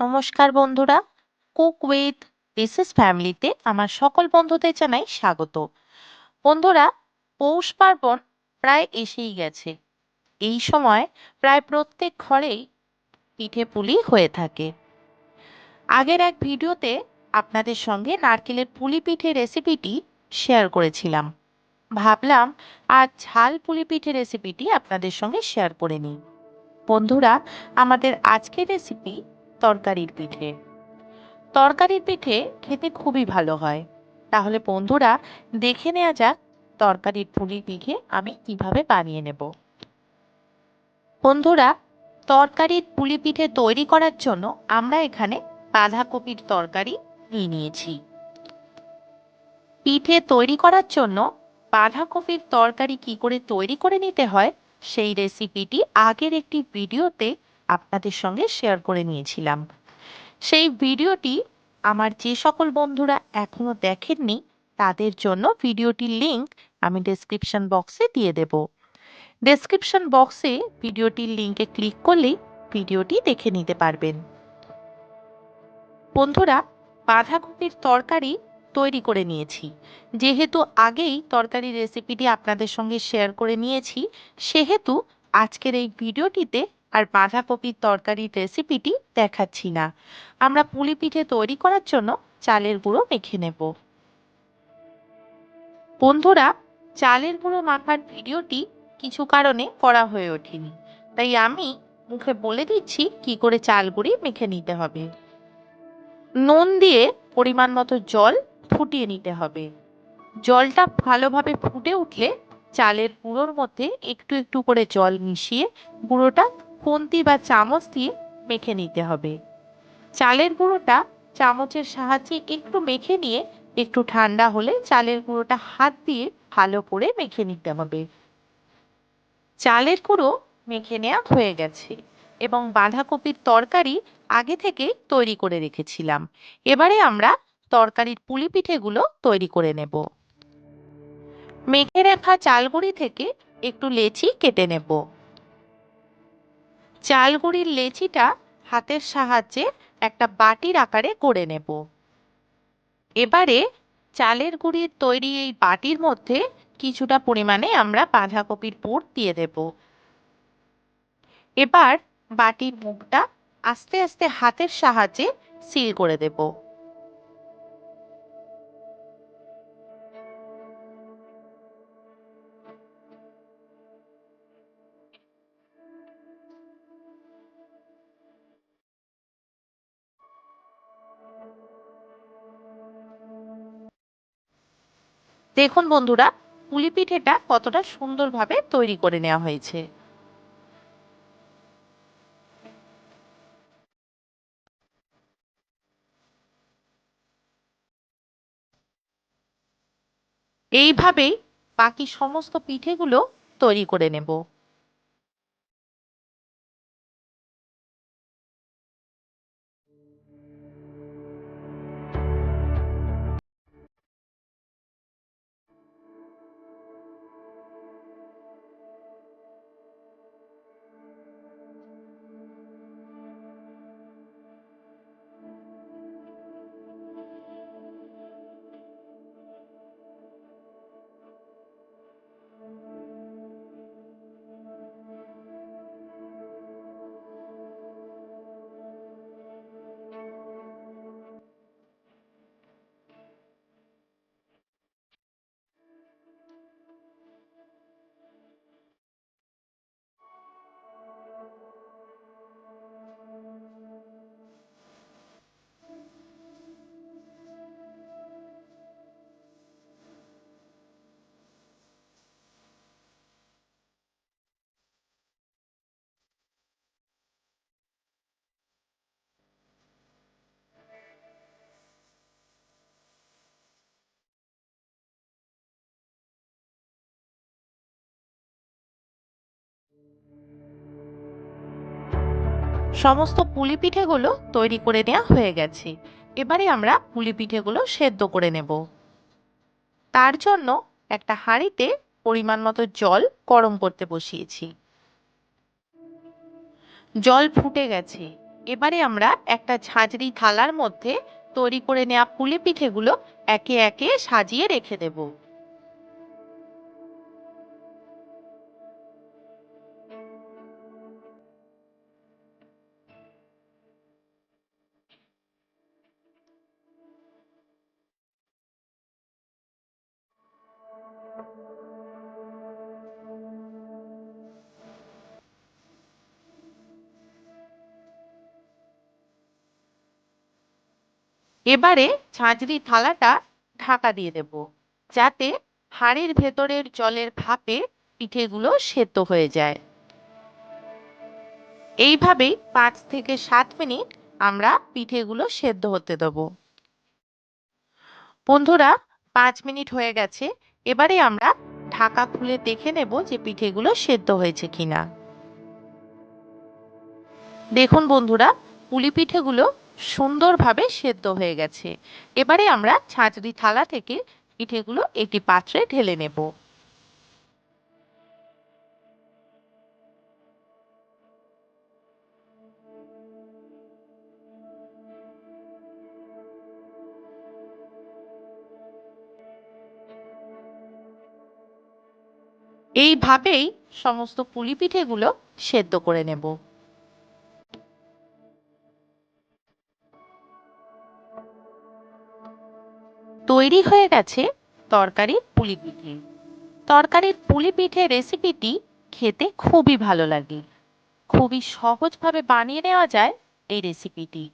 নমস্কার বন্ধুরা। Cook with ডিসিস ফ্যামিলিতে আমার সকল বন্ধুদের জানাই স্বাগত। বন্ধুরা, পৌষ পার্বণ প্রায় এসেই গেছে। এই সময় প্রায় প্রত্যেক ঘরেই পিঠে পুলি হয়ে থাকে। আগের এক ভিডিওতে আপনাদের সঙ্গে নারকেলের পুলি পিঠে রেসিপিটি শেয়ার করেছিলাম। ভাবলাম আজ ঝাল পুলি পিঠে রেসিপিটি আপনাদের সঙ্গে শেয়ার করে নিই। বন্ধুরা, আমাদের আজকের রেসিপি তরকারির পিঠে। তরকারির পিঠে খেতে খুবই ভালো হয়। তাহলে বন্ধুরা, দেখে নেওয়া যাক তরকারির পুলি পিঠে আমি কীভাবে বানিয়ে নেব। বন্ধুরা, তরকারির পুলি পিঠে তৈরি করার জন্য আমরা এখানে বাঁধাকপির তরকারি নিয়ে নিয়েছি। পিঠে তৈরি করার জন্য বাঁধাকপির তরকারি কি করে তৈরি করে নিতে হয়, সেই রেসিপিটি আগের একটি ভিডিওতে আপনাদের সঙ্গে শেয়ার করে নিয়েছিলাম। সেই ভিডিওটি আমার যে সকল বন্ধুরা এখনও দেখেননি, তাদের জন্য ভিডিওটির লিংক আমি ডেসক্রিপশন বক্সে দিয়ে দেব। ডেসক্রিপশন বক্সে ভিডিওটির লিঙ্কে ক্লিক করলেই ভিডিওটি দেখে নিতে পারবেন। বন্ধুরা, বাঁধাকপির তরকারি তৈরি করে নিয়েছি। যেহেতু আগেই তরকারি রেসিপিটি আপনাদের সঙ্গে শেয়ার করে নিয়েছি, সেহেতু আজকের এই ভিডিওটিতে আর বাঁধাকপির তরকারির রেসিপিটি দেখাচ্ছি না। আমরা পুলি পিঠে তৈরি করার জন্য চালের গুঁড়ো মেখে নেব। বন্ধুরা, চালের গুঁড়ো মাখার ভিডিওটি কিছু কারণে করা হয়ে ওঠেনি। তাই আমি মুখে বলে দিচ্ছি কি করে চাল গুঁড়ি মেখে নিতে হবে। নুন দিয়ে পরিমাণ মতো জল ফুটিয়ে নিতে হবে। জলটা ভালোভাবে ফুটে উঠলে চালের গুঁড়োর মধ্যে একটু একটু করে জল মিশিয়ে গুঁড়োটা খুন্তি বা চামচ দিয়ে মেখে নিতে হবে। চালের গুঁড়োটা চামচের সাহায্যে একটু মেখে নিয়ে একটু ঠান্ডা হলে চালের গুঁড়োটা হাত দিয়ে ভালো করে মেখে নিতে হবে। চালের গুঁড়ো মেখে নেওয়া হয়ে গেছে এবং বাঁধাকপির তরকারি আগে থেকে তৈরি করে রেখেছিলাম। এবারে আমরা তরকারির পুলি পিঠেগুলো তৈরি করে নেব। মেখে রাখা চালগুড়ি থেকে একটু লেচি কেটে নেব। চালগুড়ির লেচিটা হাতের সাহায্যে একটা বাটির আকারে করে নেব। এবারে চালের গুঁড়ির তৈরি এই বাটির মধ্যে কিছুটা পরিমাণে আমরা বাঁধাকপির পুর দিয়ে দেব। এবার বাটির মুখটা আস্তে আস্তে হাতের সাহায্যে সিল করে দেব। দেখুন বন্ধুরা, পুলিপিঠেটা কতটা সুন্দরভাবে তৈরি করে নেওয়া হয়েছে। এইভাবেই বাকি সমস্ত পিঠেগুলো তৈরি করে নেব। সমস্ত পুলি পিঠেগুলো তৈরি করে নেওয়া হয়ে গেছে। এবারে আমরা পুলি পিঠেগুলো সেদ্ধ করে নেব। তার জন্য একটা হাঁড়িতে পরিমাণ মতো জল গরম করতে বসিয়েছি। জল ফুটে গেছে। এবারে আমরা একটা ঝাঁঝরি থালার মধ্যে তৈরি করে নেওয়া পুলি পিঠেগুলো একে একে সাজিয়ে রেখে দেব। এবারে ঝাঁঝরি থালাটা ঢাকা দিয়ে দেব, যাতে হাঁড়ির ভেতরের জলের ভাপে পিঠেগুলো সেদ্ধ হয়ে যায়। এইভাবেই পাঁচ থেকে সাত মিনিট আমরা পিঠেগুলো সেদ্ধ হতে দেব। বন্ধুরা, পাঁচ মিনিট হয়ে গেছে, এবারে আমরা ঢাকা খুলে দেখে নেব যে পিঠেগুলো সেদ্ধ হয়েছে কিনা। দেখুন বন্ধুরা, পুলি পিঠেগুলো সুন্দরভাবে সেদ্ধ হয়ে গেছে। এবারে আমরা ছাঁচড়ি থালা থেকে পিঠেগুলো একটি পাত্রে ঢেলে নেব। এইভাবেই সমস্ত পুলি পিঠেগুলো সেদ্ধ করে নেব। তৈরি হয়ে গেছে তরকারির পুলি পিঠে তরকারির পুলি পিঠে রেসিপিটি খেতে খুবই ভালো লাগে। খুবই সহজভাবে বানিয়ে নেওয়া যায় এই রেসিপিটি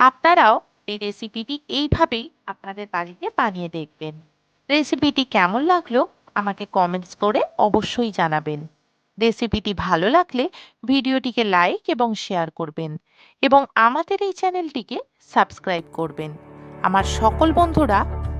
আপনারাও এই রেসিপিটি এইভাবেই আপনাদের বাড়িতে বানিয়ে দেখবেন। রেসিপিটি কেমন লাগল আমাকে কমেন্টস করে অবশ্যই জানাবেন। রেসিপিটি ভালো লাগলে ভিডিওটিকে লাইক এবং শেয়ার করবেন এবং আমাদের এই চ্যানেলটিকে সাবস্ক্রাইব করবেন। আমার সকল বন্ধুরা